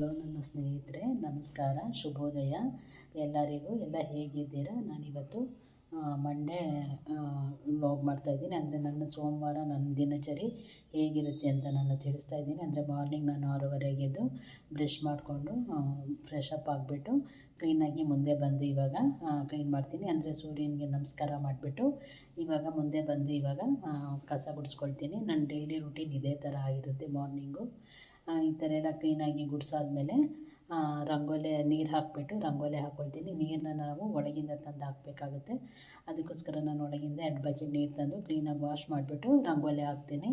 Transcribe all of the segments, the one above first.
Hello ನನ್ನ ಸ್ನೇಹಿತರೆ, ನಮಸ್ಕಾರ, ಶುಭೋದಯ. ಎಲ್ಲರಿಗೂ ಎಲ್ಲ ಹೇಗಿದ್ದೀರಾ? ನಾನಿವತ್ತು ಮಂಡೇ ವ್ಲಾಗ್ ಮಾಡ್ತಾಯಿದ್ದೀನಿ ಅಂದರೆ ನನ್ನ ಸೋಮವಾರ, ನನ್ನ ದಿನಚರಿ ಹೇಗಿರುತ್ತೆ ಅಂತ ನಾನು ತಿಳಿಸ್ತಾ ಇದ್ದೀನಿ. ಅಂದರೆ ಮಾರ್ನಿಂಗ್ ನಾನು ಆರೂವರೆಗೆ ಎದ್ದು ಬ್ರಷ್ ಮಾಡಿಕೊಂಡು ಫ್ರೆಶ್ ಅಪ್ ಆಗಿಬಿಟ್ಟು ಕ್ಲೀನಾಗಿ ಮುಂದೆ ಬಂದು ಇವಾಗ ಕ್ಲೀನ್ ಮಾಡ್ತೀನಿ. ಅಂದರೆ ಸೂರ್ಯನಿಗೆ ನಮಸ್ಕಾರ ಮಾಡಿಬಿಟ್ಟು, ಇವಾಗ ಮುಂದೆ ಬಂದು ಇವಾಗ ಕಸ ಗುಡಿಸ್ಕೊಳ್ತೀನಿ. ನನ್ನ ಡೈಲಿ ರೂಟೀನ್ ಇದೇ ಥರ ಆಗಿರುತ್ತೆ ಮಾರ್ನಿಂಗು ಈ ಥರ ಎಲ್ಲ ಕ್ಲೀನಾಗಿ ಗುಡಿಸಾದ್ಮೇಲೆ ರಂಗೋಲಿ ನೀರು ಹಾಕಿಬಿಟ್ಟು ರಂಗೋಲಿ ಹಾಕ್ಕೊಳ್ತೀನಿ ನೀರನ್ನ ನಾವು ಒಳಗಿಂದ ತಂದು ಹಾಕಬೇಕಾಗುತ್ತೆ. ಅದಕ್ಕೋಸ್ಕರ ನಾನು ಒಳಗಿಂದ ಎರಡು ಬಕೆಟ್ ನೀರು ತಂದು ಕ್ಲೀನಾಗಿ ವಾಶ್ ಮಾಡಿಬಿಟ್ಟು ರಂಗೋಲಿ ಹಾಕ್ತೀನಿ.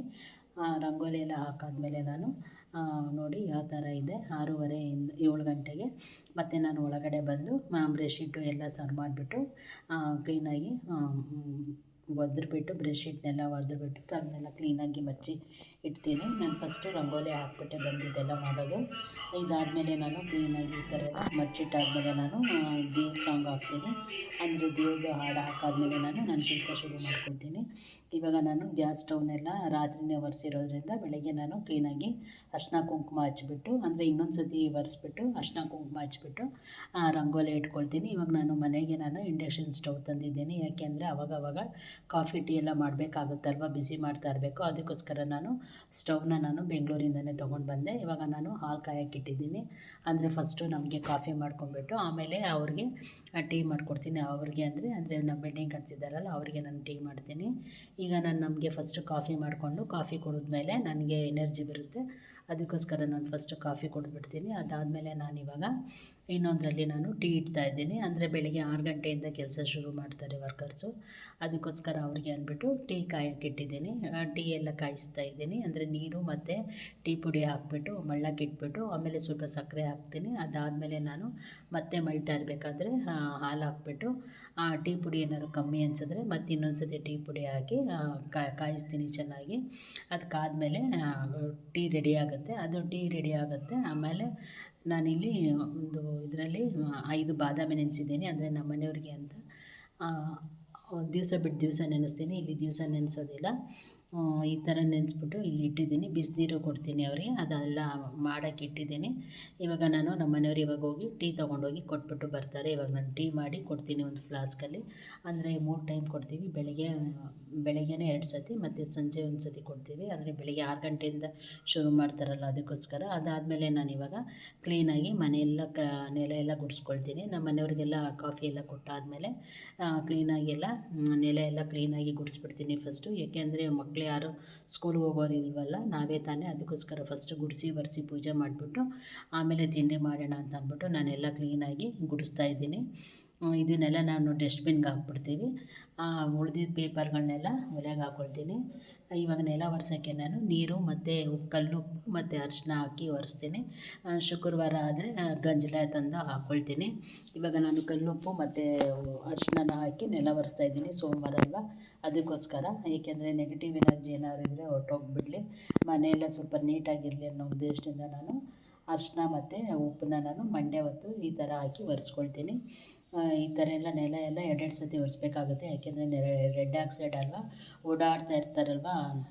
ರಂಗೋಲಿ ಎಲ್ಲ ಹಾಕಾದ್ಮೇಲೆ ನಾನು ನೋಡಿ ಯಾವ ಥರ ಇದೆ. ಆರೂವರೆಯಿಂದ ಏಳು ಗಂಟೆಗೆ. ಮತ್ತು ನಾನು ಒಳಗಡೆ ಬಂದು ಬ್ರೆಶೀಟು ಎಲ್ಲ ಸರ್ವ್ ಮಾಡಿಬಿಟ್ಟು ಕ್ಲೀನಾಗಿ ಒದ್ದುಬಿಟ್ಟು ಬ್ರೆಶೀಟ್ನೆಲ್ಲ ಒದ್ದುಬಿಟ್ಟು ಅದನ್ನೆಲ್ಲ ಕ್ಲೀನಾಗಿ ಮಚ್ಚಿ ಇಡ್ತೀನಿ. ನಾನು ಫಸ್ಟು ರಂಗೋಲಿ ಹಾಕ್ಬಿಟ್ಟೆ, ಬಂದಿದ್ದೆಲ್ಲ ಮಾಡೋದು. ಇದಾದಮೇಲೆ ನಾನು ಕ್ಲೀನಾಗಿ ಈ ಥರ ಮಚ್ಚಿಟ್ಟಾದಮೇಲೆ ನಾನು ದೇವ್ರ ಸಾಂಗ್ ಹಾಕ್ತೀನಿ. ಅಂದರೆ ದೇವ್ರದ್ದು ಹಾಡು ಹಾಕಾದ್ಮೇಲೆ ನಾನು ನನ್ನ ಕೆಲಸ ಶುರು ಮಾಡ್ಕೊಳ್ತೀನಿ. ಇವಾಗ ನಾನು ಗ್ಯಾಸ್ ಸ್ಟವ್ನೆಲ್ಲ ರಾತ್ರಿನೇ ಒರೆಸಿರೋದ್ರಿಂದ ಬೆಳಗ್ಗೆ ನಾನು ಕ್ಲೀನಾಗಿ ಅರ್ಶಿನ ಕುಂಕುಮ ಹಚ್ಬಿಟ್ಟು, ಅಂದರೆ ಇನ್ನೊಂದು ಸತಿ ಒರೆಸ್ಬಿಟ್ಟು ಅರ್ಶಿನ ಕುಂಕುಮ ಹಚ್ಬಿಟ್ಟು ರಂಗೋಲಿ ಇಟ್ಕೊಳ್ತೀನಿ. ಇವಾಗ ನಾನು ಮನೆಗೆ ನಾನು ಇಂಡಕ್ಷನ್ ಸ್ಟವ್ ತಂದಿದ್ದೀನಿ. ಯಾಕೆಂದರೆ ಅವಾಗವಾಗ ಕಾಫಿ, ಟೀ ಎಲ್ಲ ಮಾಡಬೇಕಾಗುತ್ತಲ್ವ? ಬಿಸಿ ಮಾಡ್ತಾ ಇರಬೇಕು. ಅದಕ್ಕೋಸ್ಕರ ನಾನು ಸ್ಟೌವ್ನ ನಾನು ಬೆಂಗಳೂರಿಂದನೇ ತೊಗೊಂಡು ಬಂದೆ. ಇವಾಗ ನಾನು ಹಾಲು ಕಾಯಕ್ಕೆ ಇಟ್ಟಿದ್ದೀನಿ. ಅಂದರೆ ಫಸ್ಟು ನಮಗೆ ಕಾಫಿ ಮಾಡ್ಕೊಂಡ್ಬಿಟ್ಟು ಆಮೇಲೆ ಅವ್ರಿಗೆ ಟೀ ಮಾಡಿಕೊಡ್ತೀನಿ. ಅವ್ರಿಗೆ ಅಂದರೆ ಅಂದರೆ ನಮ್ಮ ಬೆಂಡಿಂಗ್ ಕಟ್ತಿದ್ದಾರಲ್ಲ ಅವರಿಗೆ ನಾನು ಟೀ ಮಾಡ್ತೀನಿ. ಈಗ ನಾನು ನಮಗೆ ಫಸ್ಟು ಕಾಫಿ ಮಾಡಿಕೊಂಡು ಕಾಫಿ ಕುಡಿದ್ಮೇಲೆ ನನಗೆ ಎನರ್ಜಿ ಬರುತ್ತೆ. ಅದಕ್ಕೋಸ್ಕರ ನಾನು ಫಸ್ಟು ಕಾಫಿ ಕುಡಿದ್ಬಿಡ್ತೀನಿ. ಅದಾದಮೇಲೆ ನಾನಿವಾಗ ಇನ್ನೊಂದರಲ್ಲಿ ನಾನು ಟೀ ಇಡ್ತಾ ಇದ್ದೀನಿ. ಅಂದರೆ ಬೆಳಗ್ಗೆ ಆರು ಗಂಟೆಯಿಂದ ಕೆಲಸ ಶುರು ಮಾಡ್ತಾರೆ ವರ್ಕರ್ಸು ಅದಕ್ಕೋಸ್ಕರ ಅವ್ರಿಗೆ ಅಂದ್ಬಿಟ್ಟು ಟೀ ಕಾಯಕ್ಕೆ ಇಟ್ಟಿದ್ದೀನಿ. ಟೀ ಎಲ್ಲ ಕಾಯಿಸ್ತಾ ಇದ್ದೀನಿ. ಅಂದರೆ ನೀರು ಮತ್ತು ಟೀ ಪುಡಿ ಹಾಕ್ಬಿಟ್ಟು, ಮಳ್ಳಕ್ಕೆ ಇಟ್ಬಿಟ್ಟು, ಆಮೇಲೆ ಸ್ವಲ್ಪ ಸಕ್ಕರೆ ಹಾಕ್ತೀನಿ. ಅದಾದಮೇಲೆ ನಾನು ಮತ್ತೆ ಮಳ್ತಾ ಇರಬೇಕಾದ್ರೆ ಹಾಲು ಹಾಕ್ಬಿಟ್ಟು, ಆ ಟೀ ಪುಡಿ ಏನಾದ್ರು ಕಮ್ಮಿ ಅನಿಸಿದ್ರೆ ಮತ್ತೆ ಇನ್ನೊಂದು ಸತಿ ಟೀ ಪುಡಿ ಹಾಕಿ ಕಾಯಿಸ್ತೀನಿ ಚೆನ್ನಾಗಿ. ಅದಕ್ಕಾದ್ಮೇಲೆ ಟೀ ರೆಡಿ ಆಗುತ್ತೆ, ಅದು ಟೀ ರೆಡಿ ಆಗುತ್ತೆ. ಆಮೇಲೆ ನಾನಿಲ್ಲಿ ಒಂದು ಇದರಲ್ಲಿ ಐದು ಬಾದಾಮಿ ನೆನೆಸಿದ್ದೀನಿ ಅಂದರೆ ನಮ್ಮ ಮನೆಯವ್ರಿಗೆ ಅಂತ ದಿವಸ ಬಿಟ್ಟು ದಿವಸ ನೆನೆಸ್ತೀನಿ. ಇಲ್ಲಿ ದಿವಸ ನೆನೆಸೋದಿಲ್ಲ. ಈ ಥರ ನೆನೆಸ್ಬಿಟ್ಟು ಇಲ್ಲಿ ಇಟ್ಟಿದ್ದೀನಿ. ಬಿಸಿನೀರು ಕೊಡ್ತೀನಿ ಅವರಿಗೆ. ಅದೆಲ್ಲ ಮಾಡೋಕ್ಕೆ ಇಟ್ಟಿದ್ದೀನಿ. ಇವಾಗ ನಾನು ನಮ್ಮ ಮನೆಯವ್ರು ಇವಾಗ ಹೋಗಿ ಟೀ ತೊಗೊಂಡೋಗಿ ಕೊಟ್ಬಿಟ್ಟು ಬರ್ತಾರೆ. ಇವಾಗ ನಾನು ಟೀ ಮಾಡಿ ಕೊಡ್ತೀನಿ ಒಂದು ಫ್ಲಾಸ್ಕಲ್ಲಿ. ಅಂದರೆ ಮೂರು ಟೈಮ್ ಕೊಡ್ತೀವಿ. ಬೆಳಗ್ಗೆ, ಬೆಳಗ್ಗೆನೇ ಎರಡು ಸತಿ ಮತ್ತು ಸಂಜೆ ಒಂದು ಸತಿ ಕೊಡ್ತೀವಿ. ಅಂದರೆ ಬೆಳಗ್ಗೆ ಆರು ಗಂಟೆಯಿಂದ ಶುರು ಮಾಡ್ತಾರಲ್ಲ ಅದಕ್ಕೋಸ್ಕರ. ಅದಾದಮೇಲೆ ನಾನು ಇವಾಗ ಕ್ಲೀನಾಗಿ ಮನೆಯೆಲ್ಲ ಕ, ನೆಲ ಎಲ್ಲ ಗುಡಿಸ್ಕೊಳ್ತೀನಿ. ನಮ್ಮ ಮನೆಯವ್ರಿಗೆಲ್ಲ ಕಾಫಿ ಎಲ್ಲ ಕೊಟ್ಟಾದಮೇಲೆ ಕ್ಲೀನಾಗಿ ಎಲ್ಲ, ನೆಲ ಎಲ್ಲ ಕ್ಲೀನಾಗಿ ಗುಡಿಸ್ಬಿಡ್ತೀನಿ ಫಸ್ಟು. ಏಕೆಂದರೆ ಮಕ್ಳು ಮಕ್ಕಳು ಯಾರು ಸ್ಕೂಲ್ಗೆ ಹೋಗೋರು ಇಲ್ವಲ್ಲ, ನಾವೇ ತಾನೇ ಅದಕ್ಕೋಸ್ಕರ ಫಸ್ಟ್ ಗುಡಿಸಿ, ಒರೆಸಿ ಪೂಜೆ ಮಾಡಿಬಿಟ್ಟು ಆಮೇಲೆ ತಿಂಡಿ ಮಾಡೋಣ ಅಂತ ಅಂದ್ಬಿಟ್ಟು ನಾನೆಲ್ಲ ಕ್ಲೀನಾಗಿ ಗುಡಿಸ್ತಾ ಇದ್ದೀನಿ. ಇದನ್ನೆಲ್ಲ ನಾನು ಡಸ್ಟ್ಬಿನ್ಗೆ ಹಾಕ್ಬಿಡ್ತೀವಿ. ಉಳ್ದಿದ್ದ ಪೇಪರ್ಗಳನ್ನೆಲ್ಲ ಒಲೆಗೆ ಹಾಕ್ಕೊಳ್ತೀನಿ ಇವಾಗ ನೆಲ ಒರೆಸೋಕ್ಕೆ ನಾನು ನೀರು ಮತ್ತು ಕಲ್ಲು ಮತ್ತು ಅರಿಶಿನ ಹಾಕಿ ಒರೆಸ್ತೀನಿ. ಶುಕ್ರವಾರ ಆದರೆ ಗಂಜಲ ತಂದು ಹಾಕ್ಕೊಳ್ತೀನಿ ಇವಾಗ ನಾನು ಕಲ್ಲುಪ್ಪು ಮತ್ತು ಅರಿಶಿನ ಹಾಕಿ ನೆಲ ಒರೆಸ್ತಾ ಇದ್ದೀನಿ ಸೋಮವಾರ ಅಲ್ವಾ? ಅದಕ್ಕೋಸ್ಕರ. ಏಕೆಂದರೆ ನೆಗೆಟಿವ್ ಎನರ್ಜಿ ಏನಾದ್ರು ಇದ್ದರೆ ಹೊರ್ಟೋಗ್ಬಿಡಲಿ. ಮನೆಯೆಲ್ಲ ಸ್ವಲ್ಪ ನೀಟಾಗಿರಲಿ ಅನ್ನೋ ಉದ್ದೇಶದಿಂದ ನಾನು ಅರಿಶಿನ ಮತ್ತು ಉಪ್ಪನ್ನ ನಾನು ಮಂಡ್ಯ ಹೊತ್ತು ಈ ಥರ ಹಾಕಿ ಒರೆಸ್ಕೊಳ್ತೀನಿ. ಈ ಥರ ಎಲ್ಲ ನೆಲ ಎಲ್ಲ ಎರಡೆರಡು ಸತಿ ಒರೆಸ್ಬೇಕಾಗುತ್ತೆ. ಯಾಕೆಂದರೆ ರೆಡ್ ಆಕ್ಸೈಡ್ ಅಲ್ವಾ? ಓಡಾಡ್ತಾ ಇರ್ತಾರಲ್ವ?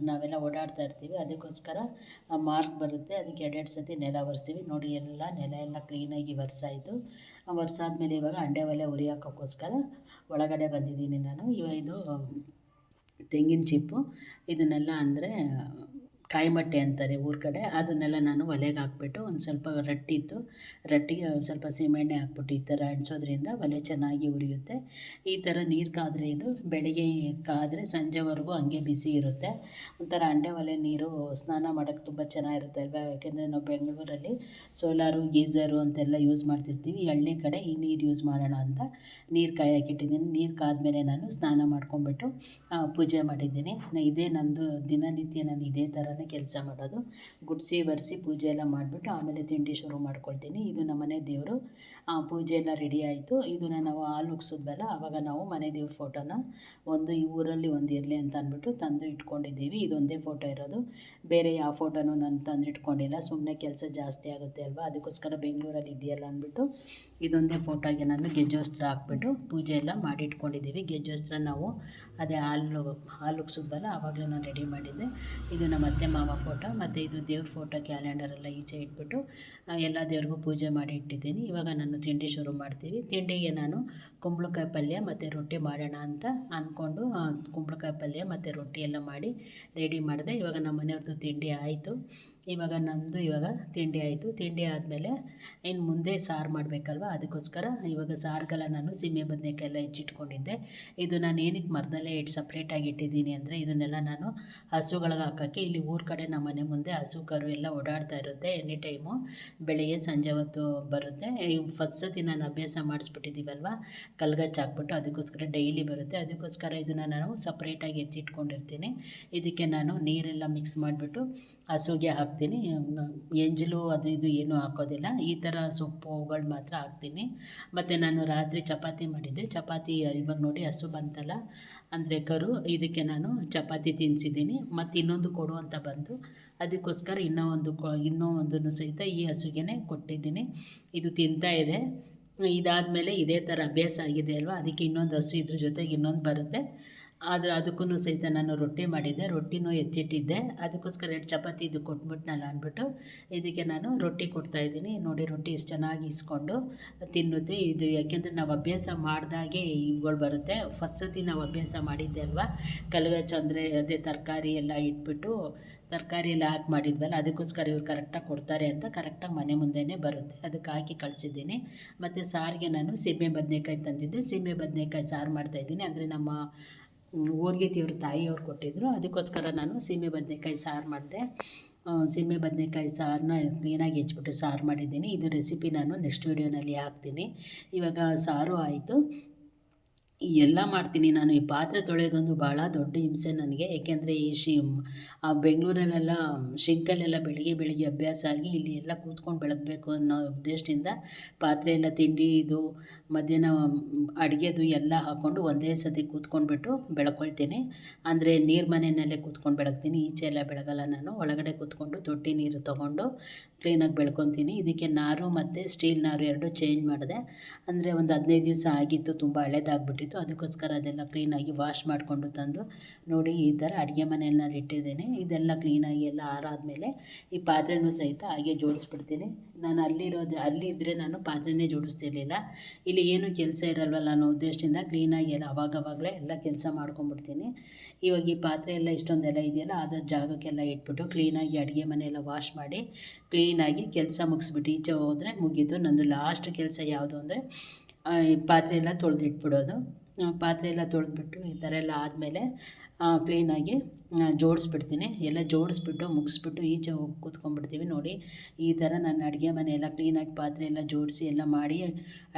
ನಾವೆಲ್ಲ ಓಡಾಡ್ತಾ ಇರ್ತೀವಿ. ಅದಕ್ಕೋಸ್ಕರ ಮಾರ್ಕ್ ಬರುತ್ತೆ. ಅದಕ್ಕೆ ಎರಡೆರಡು ಸತಿ ನೆಲ ಒರೆಸ್ತೀವಿ. ನೋಡಿ, ಎಲ್ಲ ನೆಲ ಎಲ್ಲ ಕ್ಲೀನಾಗಿ ಒರೆಸಾಯಿತು. ಒರೆಸಾದ್ಮೇಲೆ ಇವಾಗ ಅಂಡೆ ಒಲೆ ಉರಿ ಹಾಕೋಕ್ಕೋಸ್ಕರ ಒಳಗಡೆ ಬಂದಿದ್ದೀನಿ ನಾನು. ಇವಾಗ ಇದು, ತೆಂಗಿನ ಚಿಪ್ಪು. ಇದನ್ನೆಲ್ಲ ಅಂದರೆ ಕಾಯಿಮಟ್ಟೆ ಅಂತಾರೆ ಊರ ಕಡೆ, ಅದನ್ನೆಲ್ಲ ನಾನು ಒಲೆಗೆ ಹಾಕ್ಬಿಟ್ಟು ಒಂದು ಸ್ವಲ್ಪ ರಟ್ಟಿತ್ತು ರಟ್ಟಿಗೆ ಒಂದು ಸ್ವಲ್ಪ ಸೀಮೆಎಣ್ಣೆ ಹಾಕ್ಬಿಟ್ಟು ಈ ಥರ ಅಂಟಿಸೋದ್ರಿಂದ ಒಲೆ ಚೆನ್ನಾಗಿ ಉರಿಯುತ್ತೆ. ಈ ಥರ ನೀರು ಕಾದರೆ ಇದು, ಬೆಳಗ್ಗೆ ಕಾದರೆ ಸಂಜೆವರೆಗೂ ಹಂಗೆ ಬಿಸಿ ಇರುತ್ತೆ. ಒಂಥರ ಅಂಡೆ ಒಲೆ ನೀರು ಸ್ನಾನ ಮಾಡೋಕ್ಕೆ ತುಂಬ ಚೆನ್ನಾಗಿರುತ್ತೆ ಅಲ್ವಾ? ಯಾಕೆಂದರೆ ನಾವು ಬೆಂಗಳೂರಲ್ಲಿ ಸೋಲಾರು ಗೀಝರು ಅಂತೆಲ್ಲ ಯೂಸ್ ಮಾಡ್ತಿರ್ತೀವಿ. ಹಳ್ಳಿ ಕಡೆ ಈ ನೀರು ಯೂಸ್ ಮಾಡೋಣ ಅಂತ ನೀರು ಕಾಯಕ್ಕೆ ಇಟ್ಟಿದ್ದೀನಿ. ನೀರು ಕಾದಮೇಲೆ ನಾನು ಸ್ನಾನ ಮಾಡ್ಕೊಂಬಿಟ್ಟು ಪೂಜೆ ಮಾಡಿದ್ದೀನಿ. ಇದೇ ನಂದು ದಿನನಿತ್ಯ ನಾನು ಇದೇ ಥರ ಕೆಲಸ ಮಾಡೋದು. ಗುಡಿಸಿ, ಬರೆಸಿ ಪೂಜೆ ಎಲ್ಲ ಮಾಡಿಬಿಟ್ಟು ಆಮೇಲೆ ತಿಂಡಿ ಶುರು ಮಾಡ್ಕೊಳ್ತೀನಿ. ಇದು ನಮ್ಮ ಮನೆ ದೇವರು. ಪೂಜೆ ಎಲ್ಲ ರೆಡಿ ಆಯಿತು. ಇದನ್ನು ನಾವು ಹಾಲು ಉಗ್ಸಿದ್ವಲ್ಲ ಆವಾಗ ನಾವು ಮನೆ ದೇವ್ರ ಫೋಟೋನ ಒಂದು ಈ ಊರಲ್ಲಿ ಒಂದು ಇರಲಿ ಅಂತ ಅಂದ್ಬಿಟ್ಟು ತಂದು ಇಟ್ಕೊಂಡಿದ್ದೀವಿ. ಇದೊಂದೇ ಫೋಟೋ ಇರೋದು. ಬೇರೆ ಯಾವ ಫೋಟೋನೂ ನಾನು ತಂದು ಇಟ್ಕೊಂಡಿಲ್ಲ. ಸುಮ್ಮನೆ ಕೆಲಸ ಜಾಸ್ತಿ ಆಗುತ್ತೆ ಅಲ್ವಾ? ಅದಕ್ಕೋಸ್ಕರ ಬೆಂಗಳೂರಲ್ಲಿ ಇದೆಯಲ್ಲ ಅಂದ್ಬಿಟ್ಟು ಇದೊಂದೇ ಫೋಟೋಗೆ ನಾನು ಗೆಜ್ಜೋಸ್ತ್ರ ಹಾಕ್ಬಿಟ್ಟು ಪೂಜೆ ಎಲ್ಲ ಮಾಡಿ ಇಟ್ಕೊಂಡಿದ್ದೀವಿ. ಗೆಜ್ಜೋಸ್ತ್ರ ನಾವು ಅದೇ ಹಾಲು ಹಾಲು ಉಗ್ಸಿದ್ವಲ್ಲ ಆವಾಗಲೂ ನಾನು ರೆಡಿ ಮಾಡಿದ್ದೆ. ಇದು ನಮ್ಮ ಅತ್ತೆ ಅತ್ತೆ ಮಾವ ಫೋಟೋ ಮತ್ತು ಇದು ದೇವ್ರ ಫೋಟೋ ಕ್ಯಾಲೆಂಡರೆಲ್ಲ ಈಚೆ ಇಟ್ಬಿಟ್ಟು ಎಲ್ಲ ದೇವ್ರಿಗೂ ಪೂಜೆ ಮಾಡಿ ಇಟ್ಟಿದ್ದೀನಿ. ಇವಾಗ ನಾನು ತಿಂಡಿ ಶುರು ಮಾಡ್ತೀವಿ. ತಿಂಡಿಗೆ ನಾನು ಕುಂಬಳಕಾಯಿ ಪಲ್ಯ ಮತ್ತು ರೊಟ್ಟಿ ಮಾಡೋಣ ಅಂತ ಅಂದ್ಕೊಂಡು ಕುಂಬಳಕಾಯಿ ಪಲ್ಯ ಮತ್ತು ರೊಟ್ಟಿ ಎಲ್ಲ ಮಾಡಿ ರೆಡಿ ಮಾಡಿದೆ. ಇವಾಗ ನಮ್ಮ ಮನೆಯವ್ರದ್ದು ತಿಂಡಿ ಆಯಿತು. ಇವಾಗ ನಂದು ಇವಾಗ ತಿಂಡಿ ಆಯಿತು. ತಿಂಡಿ ಆದಮೇಲೆ ಇನ್ನು ಮುಂದೆ ಸಾರು ಮಾಡಬೇಕಲ್ವ? ಅದಕ್ಕೋಸ್ಕರ ಇವಾಗ ಸಾರಿಗೆಲ್ಲ ನಾನು ಸೀಮೆ ಬದನೆಕಾಯೆಲ್ಲ ಹೆಚ್ಚಿಟ್ಕೊಂಡಿದ್ದೆ. ಇದು ನಾನು ಏನಕ್ಕೆ ಮರದಲ್ಲೇ ಇಟ್ಟು ಸಪ್ರೇಟಾಗಿ ಇಟ್ಟಿದ್ದೀನಿ ಅಂದರೆ ಇದನ್ನೆಲ್ಲ ನಾನು ಹಸುಗಳಿಗೆ ಹಾಕೋಕ್ಕೆ ಇಲ್ಲಿ ಊರ ಕಡೆ ನಮ್ಮ ಮನೆ ಮುಂದೆ ಹಸು ಕರು ಎಲ್ಲ ಓಡಾಡ್ತಾ ಇರುತ್ತೆ. ಎನಿ ಟೈಮು ಬೆಳಿಗ್ಗೆ ಸಂಜೆ ಹೊತ್ತು ಬರುತ್ತೆ. ಫಸ್ಟ್ ಸತಿ ನಾನು ಅಭ್ಯಾಸ ಮಾಡಿಸ್ಬಿಟ್ಟಿದ್ದೀವಲ್ವ? ಕಲ್ಗಚ್ಚ ಹಾಕ್ಬಿಟ್ಟು ಅದಕ್ಕೋಸ್ಕರ ಡೈಲಿ ಬರುತ್ತೆ. ಅದಕ್ಕೋಸ್ಕರ ಇದನ್ನು ನಾನು ಸಪ್ರೇಟಾಗಿ ಎತ್ತಿಟ್ಕೊಂಡಿರ್ತೀನಿ. ಇದಕ್ಕೆ ನಾನು ನೀರೆಲ್ಲ ಮಿಕ್ಸ್ ಮಾಡಿಬಿಟ್ಟು ಹಸುಗೆ ಹಾಕ್ತೀನಿ. ಎಂಜಲು ಅದು ಇದು ಏನೂ ಹಾಕೋದಿಲ್ಲ. ಈ ಥರ ಸೊಪ್ಪುಗಳು ಮಾತ್ರ ಹಾಕ್ತೀನಿ. ಮತ್ತು ನಾನು ರಾತ್ರಿ ಚಪಾತಿ ಮಾಡಿದ್ದೆ. ಚಪಾತಿ ಇವಾಗ ನೋಡಿ ಹಸು ಬಂತಲ್ಲ, ಅಂದರೆ ಕರು, ಇದಕ್ಕೆ ನಾನು ಚಪಾತಿ ತಿನ್ನಿಸಿದ್ದೀನಿ ಮತ್ತು ಇನ್ನೊಂದು ಕೊಡು ಅಂತ ಬಂದು, ಅದಕ್ಕೋಸ್ಕರ ಇನ್ನೂ ಒಂದು ಕೊ, ಇನ್ನೂ ಒಂದನ್ನು ಸಹಿತ ಈ ಹಸುಗೆನೇ ಕೊಟ್ಟಿದ್ದೀನಿ. ಇದು ತಿಂತಾ ಇದೆ. ಇದಾದಮೇಲೆ ಇದೇ ಥರ ಅಭ್ಯಾಸ ಆಗಿದೆ ಅಲ್ವಾ? ಅದಕ್ಕೆ ಇನ್ನೊಂದು ಹಸು ಇದ್ರ ಜೊತೆಗೆ ಇನ್ನೊಂದು ಬರುತ್ತೆ. ಆದರೆ ಅದಕ್ಕೂ ಸಹಿತ ನಾನು ರೊಟ್ಟಿ ಮಾಡಿದ್ದೆ, ರೊಟ್ಟಿನೂ ಎತ್ತಿಟ್ಟಿದ್ದೆ. ಅದಕ್ಕೋಸ್ಕರ ಎರಡು ಚಪಾತಿ ಇದು ಕೊಟ್ಬಿಟ್ನಲ್ಲ ಅಂದ್ಬಿಟ್ಟು ಇದಕ್ಕೆ ನಾನು ರೊಟ್ಟಿ ಕೊಡ್ತಾಯಿದ್ದೀನಿ ನೋಡಿ ರೊಟ್ಟಿ ಎಷ್ಟು ಚೆನ್ನಾಗಿ ಇಸ್ಕೊಂಡು ತಿನ್ನುತ್ತೆ. ಇದು ಯಾಕೆಂದರೆ ನಾವು ಅಭ್ಯಾಸ ಮಾಡಿದಾಗೆ ಇವುಗಳು ಬರುತ್ತೆ. ಫಸ್ಟ್ ಸತಿ ನಾವು ಅಭ್ಯಾಸ ಮಾಡಿದ್ದೆ ಅಲ್ವಾ? ಕಲ್ಗಚ್ಚ ಅಂದರೆ ಅದೇ ತರಕಾರಿ ಎಲ್ಲ ಇಟ್ಬಿಟ್ಟು ತರಕಾರಿ ಎಲ್ಲ ಹಾಕಿ ಮಾಡಿದ್ವಲ್ಲ, ಅದಕ್ಕೋಸ್ಕರ ಇವ್ರು ಕರೆಕ್ಟಾಗಿ ಕೊಡ್ತಾರೆ ಅಂತ ಕರೆಕ್ಟಾಗಿ ಮನೆ ಮುಂದೆನೇ ಬರುತ್ತೆ. ಅದಕ್ಕೆ ಹಾಕಿ ಕಳಿಸಿದ್ದೀನಿ. ಮತ್ತು ಸಾರಿಗೆ ನಾನು ಸೀಮೆ ಬದನೇಕಾಯಿ ತಂದಿದ್ದೆ. ಸೀಮೆ ಬದನೇಕಾಯಿ ಸಾರು ಮಾಡ್ತಾಯಿದ್ದೀನಿ ಅಂದರೆ ನಮ್ಮ ಊರಿಗೆ ದೇವ್ರ ತಾಯಿಯವ್ರು ಕೊಟ್ಟಿದ್ದರು ಅದಕ್ಕೋಸ್ಕರ ನಾನು ಸೀಮೆ ಬದನೇಕಾಯಿ ಸಾರು ಮಾಡಿದೆ. ಸೀಮೆ ಬದನೆಕಾಯಿ ಸಾರನ್ನ ಕ್ಲೀನಾಗಿ ಹೆಚ್ಚಿಬಿಟ್ಟು ಸಾರು ಮಾಡಿದ್ದೀನಿ. ಇದು ರೆಸಿಪಿ ನಾನು ನೆಕ್ಸ್ಟ್ ವೀಡಿಯೋನಲ್ಲಿ ಹಾಕ್ತೀನಿ. ಇವಾಗ ಸಾರು ಆಯಿತು. ಎಲ್ಲ ಮಾಡ್ತೀನಿ. ನಾನು ಈ ಪಾತ್ರೆ ತೊಳೆಯೋದೊಂದು ಭಾಳ ದೊಡ್ಡ ಹಿಂಸೆ ನನಗೆ. ಏಕೆಂದರೆ ಈ ಶಿ, ಆ ಬೆಂಗಳೂರಲ್ಲೆಲ್ಲ ಶಿಂಕಲ್ಲೆಲ್ಲ ಬೆಳಿಗ್ಗೆ ಬೆಳಿಗ್ಗೆ ಅಭ್ಯಾಸ ಆಗಿ ಇಲ್ಲಿ ಎಲ್ಲ ಕೂತ್ಕೊಂಡು ಬೆಳಗಬೇಕು ಅನ್ನೋ ಉದ್ದೇಶದಿಂದ ಪಾತ್ರೆ ಎಲ್ಲ ತಿಂಡಿ, ಇದು, ಮಧ್ಯಾಹ್ನ ಅಡುಗೆದು ಎಲ್ಲ ಹಾಕ್ಕೊಂಡು ಒಂದೇ ಸತಿ ಕೂತ್ಕೊಂಡ್ಬಿಟ್ಟು ಬೆಳ್ಕೊಳ್ತೀನಿ. ಅಂದರೆ ನೀರು ಮನೆಯಲ್ಲೇ ಕೂತ್ಕೊಂಡು ಬೆಳಗ್ತೀನಿ. ಈಚೆ ಎಲ್ಲ ಬೆಳಗಲ್ಲ ನಾನು. ಒಳಗಡೆ ಕೂತ್ಕೊಂಡು ತೊಟ್ಟಿ ನೀರು ತೊಗೊಂಡು ಕ್ಲೀನಾಗಿ ಬೆಳ್ಕೊತೀನಿ. ಇದಕ್ಕೆ ನಾರು ಮತ್ತು ಸ್ಟೀಲ್ ನಾರು ಎರಡು ಚೇಂಜ್ ಮಾಡಿದೆ. ಅಂದರೆ ಒಂದು ಹದಿನೈದು ದಿವಸ ಆಗಿತ್ತು. ತುಂಬ ಹಳೇದಾಗ್ಬಿಟ್ಟಿತ್ತು. ಅದಕ್ಕೋಸ್ಕರ ಅದೆಲ್ಲ ಕ್ಲೀನಾಗಿ ವಾಶ್ ಮಾಡಿಕೊಂಡು ತಂದು ನೋಡಿ ಈ ಥರ ಅಡುಗೆ ಮನೆಯಲ್ಲಿ ಇಟ್ಟಿದ್ದೇನೆ. ಇದೆಲ್ಲ ಕ್ಲೀನಾಗಿ ಎಲ್ಲ ಆರಾದಮೇಲೆ ಈ ಪಾತ್ರೆನೂ ಸಹಿತ ಹಾಗೆ ಜೋಡಿಸ್ಬಿಡ್ತೀನಿ. ನಾನು ಅಲ್ಲಿರೋದ್ರೆ ಅಲ್ಲಿ ಇದ್ದರೆ ನಾನು ಪಾತ್ರೆನೇ ಜೋಡಿಸ್ತಿರ್ಲಿಲ್ಲ. ಇಲ್ಲಿ ಏನೂ ಕೆಲಸ ಇರಲ್ವಲ್ಲ ಅನ್ನೋ ಉದ್ದೇಶದಿಂದ ಕ್ಲೀನಾಗಿ ಎಲ್ಲ ಅವಾಗವಾಗಲೇ ಎಲ್ಲ ಕೆಲಸ ಮಾಡ್ಕೊಂಬಿಡ್ತೀನಿ ಇವಾಗ ಈ ಪಾತ್ರೆ ಎಲ್ಲ ಇಷ್ಟೊಂದೆಲ್ಲ ಇದೆಯಲ್ಲ ಆದ ಜಾಗಕ್ಕೆಲ್ಲ ಇಟ್ಬಿಟ್ಟು ಕ್ಲೀನಾಗಿ ಅಡುಗೆ ಮನೆಯೆಲ್ಲ ವಾಶ್ ಮಾಡಿ ಕ್ಲೀನಾಗಿ ಕೆಲಸ ಮುಗಿಸ್ಬಿಟ್ಟು ಈಚೆ ಹೋದರೆ ಮುಗೀತು. ನಂದು ಲಾಸ್ಟ್ ಕೆಲಸ ಯಾವುದು ಅಂದರೆ ಈ ಪಾತ್ರೆ ಎಲ್ಲ ತೊಳೆದಿಟ್ಬಿಡೋದು. ಪಾತ್ರೆ ಎಲ್ಲ ತೊಳೆದ್ಬಿಟ್ಟು ಈ ಥರ ಎಲ್ಲ ಆದಮೇಲೆ ಕ್ಲೀನಾಗಿ ಜೋಡಿಸ್ಬಿಡ್ತೀನಿ. ಎಲ್ಲ ಜೋಡಿಸ್ಬಿಟ್ಟು ಮುಗಿಸ್ಬಿಟ್ಟು ಈಚೆ ಹೋಗಿ ಕೂತ್ಕೊಂಡ್ಬಿಡ್ತೀವಿ ನೋಡಿ. ಈ ಥರ ನಾನು ಅಡುಗೆ ಮನೆ ಎಲ್ಲ ಕ್ಲೀನಾಗಿ ಪಾತ್ರೆ ಎಲ್ಲ ಜೋಡಿಸಿ ಎಲ್ಲ ಮಾಡಿ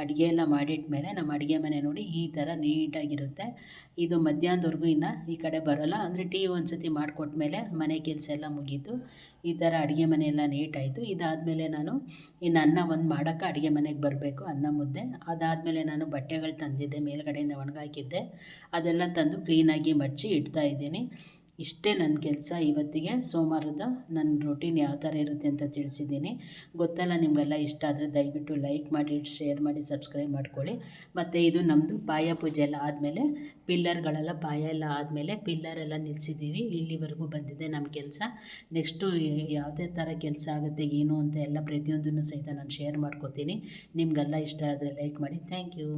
ಅಡುಗೆ ಎಲ್ಲ ಮಾಡಿಟ್ಮೇಲೆ ನಮ್ಮ ಅಡುಗೆ ಮನೆ ನೋಡಿ ಈ ಥರ ನೀಟಾಗಿರುತ್ತೆ. ಇದು ಮಧ್ಯಾಹ್ನದವರೆಗೂ ಇನ್ನು ಈ ಕಡೆ ಬರೋಲ್ಲ. ಅಂದರೆ ಟೀ ಒಂದು ಸತಿ ಮಾಡಿಕೊಟ್ಮೇಲೆ ಮನೆ ಕೆಲಸ ಎಲ್ಲ ಮುಗೀತು. ಈ ಥರ ಅಡುಗೆ ಮನೆ ಎಲ್ಲ ನೀಟಾಯಿತು. ಇದಾದಮೇಲೆ ನಾನು ಇನ್ನು ಅನ್ನ ಒಂದು ಮಾಡೋಕ್ಕೆ ಅಡುಗೆ ಮನೆಗೆ ಬರಬೇಕು ಅನ್ನ ಮುದ್ದೆ. ಅದಾದಮೇಲೆ ನಾನು ಬಟ್ಟೆಗಳು ತಂದಿದ್ದೆ. ಮೇಲ್ಗಡೆಯಿಂದ ಒಣಗಾಕಿದ್ದೆ. ಅದೆಲ್ಲ ತಂದು ಕ್ಲೀನಾಗಿ ಮಡಚಿ ಇಡ್ತಾ ಇದ್ದೀನಿ. ಇಷ್ಟೇ ನನ್ನ ಕೆಲಸ. ಇವತ್ತಿಗೆ ಸೋಮವಾರದ ನನ್ನ ರೊಟೀನ್ ಯಾವ ಥರ ಇರುತ್ತೆ ಅಂತ ತಿಳಿಸಿದ್ದೀನಿ. ಗೊತ್ತಲ್ಲ ನಿಮಗೆಲ್ಲ ಇಷ್ಟ ಆದರೆ ದಯವಿಟ್ಟು ಲೈಕ್ ಮಾಡಿ ಶೇರ್ ಮಾಡಿ ಸಬ್ಸ್ಕ್ರೈಬ್ ಮಾಡ್ಕೊಳ್ಳಿ. ಮತ್ತು ಇದು ನಮ್ಮದು ಪಾಯ ಪೂಜೆ ಎಲ್ಲ ಆದಮೇಲೆ ಪಿಲ್ಲರ್ಗಳೆಲ್ಲ ಪಾಯ ಎಲ್ಲ ಆದಮೇಲೆ ಪಿಲ್ಲರ್ ಎಲ್ಲ ನಿಲ್ಲಿಸಿದ್ದೀವಿ ಇಲ್ಲಿವರೆಗೂ ಬಂದಿದೆ ನಮ್ಮ ಕೆಲಸ. ನೆಕ್ಸ್ಟು ಯಾವುದೇ ಥರ ಕೆಲಸ ಆಗುತ್ತೆ, ಏನು ಅಂತ ಎಲ್ಲ ಪ್ರತಿಯೊಂದನ್ನು ಸಹಿತ ನಾನು ಶೇರ್ ಮಾಡ್ಕೋತೀನಿ. ನಿಮಗೆಲ್ಲ ಇಷ್ಟ ಆದರೆ ಲೈಕ್ ಮಾಡಿ. Thank you